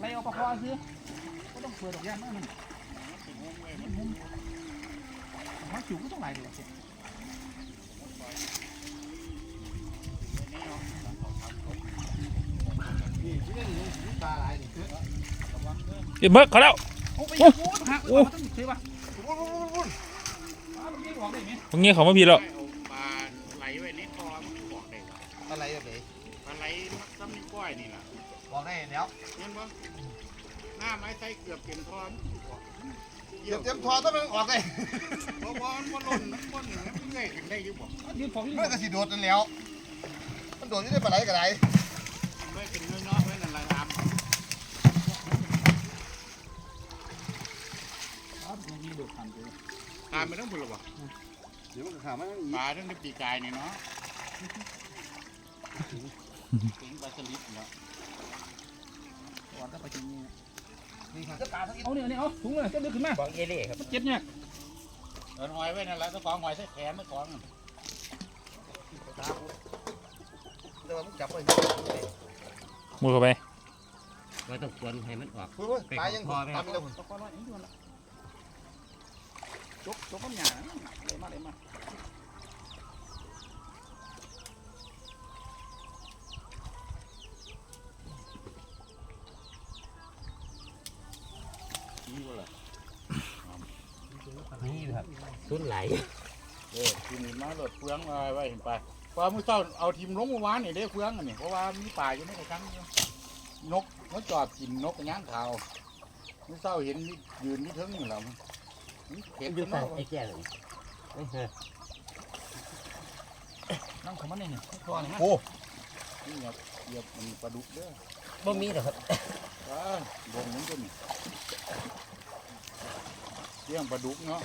ไรเอาปลาคอซื้อก็ต้องเปิดดอกยางนั่นมันมันมุมมันจิ๋วก็ต้องไหลเลยสินี่ที่นี่นี่ปลาอะไรนี่คือเดี๋ยวเบิกเขาแล้วโอ้ไปยังโอ้หักโอ้ต้องซื้อป่ะวุ้นวุ้นวุ้นวุ้นอ้าวมันยิงออกได้ไหมตรงนี้เขามาพี่แล้วเอาปลาไหลไว้ในคอมันบอกได้ว่า อะไรแบบนี้ ปลาไหลซ้ำนิ้วก้อยนี่ล่ะ บอกได้ แล้วเห็นปะหน้าไม้ใส่เกือบเต็มทอนเตรียมเตรียมทอต้องมันออกเลยเพราะว่ามันล้นมันล้นมันเงยขึ้นได้อยุบบ่ยืนฟองยืนเมื่อกระสีโดดนั่นแล้ว มันโดดอยู่ในปลาไหลกระไรเงยขึ้นน้อยๆไว้นั่นละตามอ้าวมันยิงโดดผ่านไปตามไปทั้งพุ่นหรอวะเดี๋ยวมันก็ขามันอีปลาทั้งในปีกายนี่เนาะถึงปลาสลิดเนาะ ก่อนจะไปกินนี่นี่ค่ะก็ปลาทั้งอีเอาเนี่ยเนี่ยเอาถุงเลยจะดึงขึ้นมาบอกเอเล่ครับมันเจ็บเนี่ยเอินหอยไว้นั่นแหละตะกองหอยใส่แขนตะกองแต่ว่ามันจับไปมือเข้าไปว่าต้องควรให้มันออกเฮ้ยปลายังตามไปแล้วตะกอนไว้นี่มันจกจกข้ามหยาเลยมาเลยมา นี่ก็เลยนี่ครับสุดไหลเออทีนี้มาหลดเฟืองไว้เห็นไปเพราะมื้อเช้าเอาทีมลงเมื่อวานนี่ได้เฟืองอันนี้เพราะว่ามีป่าอยู่ในกระชังอยู่นกมันจอดกินนกกระย่างขาวมื้อเช้าเห็นมียืนมีเทิงอยู่แล้วมันเห็นออยู่ยู่ใส่เนาะไอ้แก่เลยเอ้ยเฮ้ยนั่งของมันนี่นี่ตัวนี่มั้ยนี่เหยียบเหยียบมันปลาดุกเด้อบ่มีหรอกครับว้าวงมันก็มี เลี้ยงปลาดุกเนาะ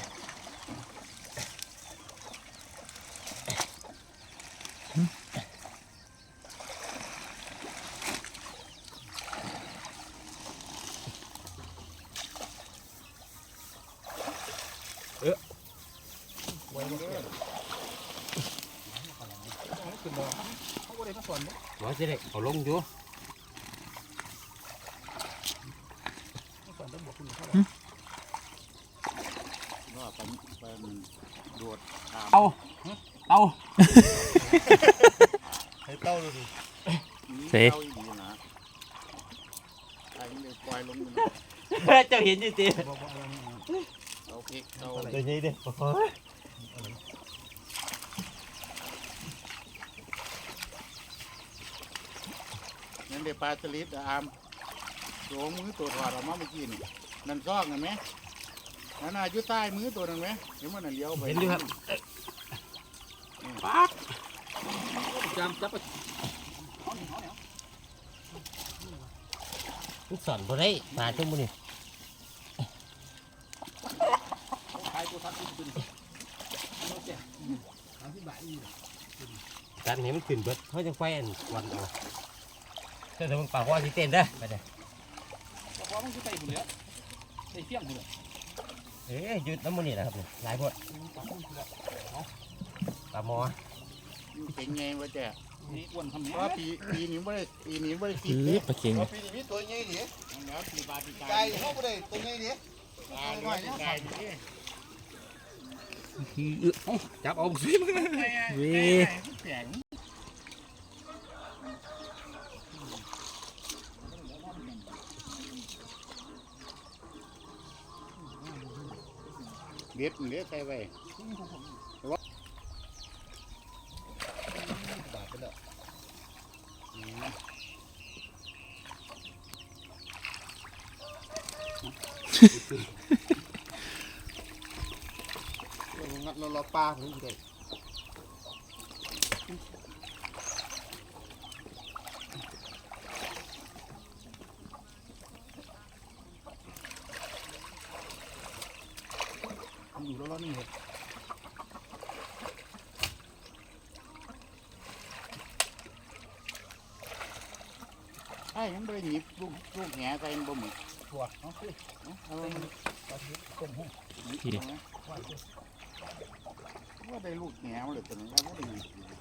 ไว้เด้อขึ้นบ่เขาบ่ได้มาสอนบ่ว่าจะได้เขาลงอยู่ รนี่เอาพริกเอาตัวนี้เด้อนั่นเดี๋ยวปลาสลิดอะอามตัวมือตัวถอดออกมาเมื่อกี้นี่นั่นซอกเห็นไหมนั่นน่ะอยู่ใต้มือตัวนึงไหมเห็นมันน่ะเลี้ยวไปเห็นอยู่ครับ จำจับไปมันสอนบ่ได้ปลาจังบ่นี่ขายตัวทัดที่ขึ้นการเห็นมันขึ้นเบิดเขาจะไฟอันควันเอาเจ้าแต่มันปากว่าสิเต้นเด้อไปเด้อบอกว่ามันคือใส่หุ่นเลยใส่เฟี้ยงหุ่นเลยเอ้ยหยุดน้ำมันนี่แหละครับนี่หลายพวด ปลาหมอเป็นไงวะแจ๊นี่อ้วนทำเพนี้ราะว่าปีปีนี้ไม่ได้ปีนี้ไม่ได้ติดอืเลอยปลาเค็งว่าปีนี้มีตัวใหญ่ดิแล้วปีปลาปีกาไก่ยเขาไม่ได้ตัวใหญ่ดิปลาเลี้ยงปีกายนี่จับเอาสิมึงเว้แข็งเด็ดเด็ดใส่ไว้ บาดไปแล้ว งัดเราล้อปลาผมเด็กอยู่แล้วนี่เหร ไอ้ยังไม่ได้หยิบลูกลูกแหใส่บ่หมึกถั่วเอาสิเอาไปต้มหุ้งว่าได้ลูกแหวเลยตัวนึงแล้ว่าได้หยิบ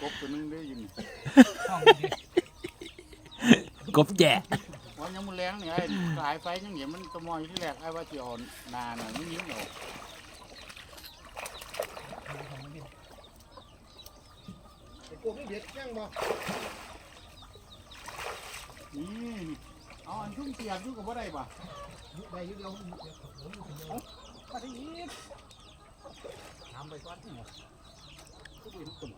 กบตัวนึงได้ยินห้องดีกบแย่ว่ายังมือแรงนี่ไอ้สายไฟยังเห็นมันตะมอยที่แรกไอ้ว่าจะอ่อนนาน่ะไม่ยิ้มออกไอ้พวกนี้เด็ดยังบ่นี่เอาอันชุ่มเสียบอยู่กับว่าได้ป่ะได้อยู่เดียวมาที่อีก ทำไปก่อนนี่ก็เป็นตุ่ม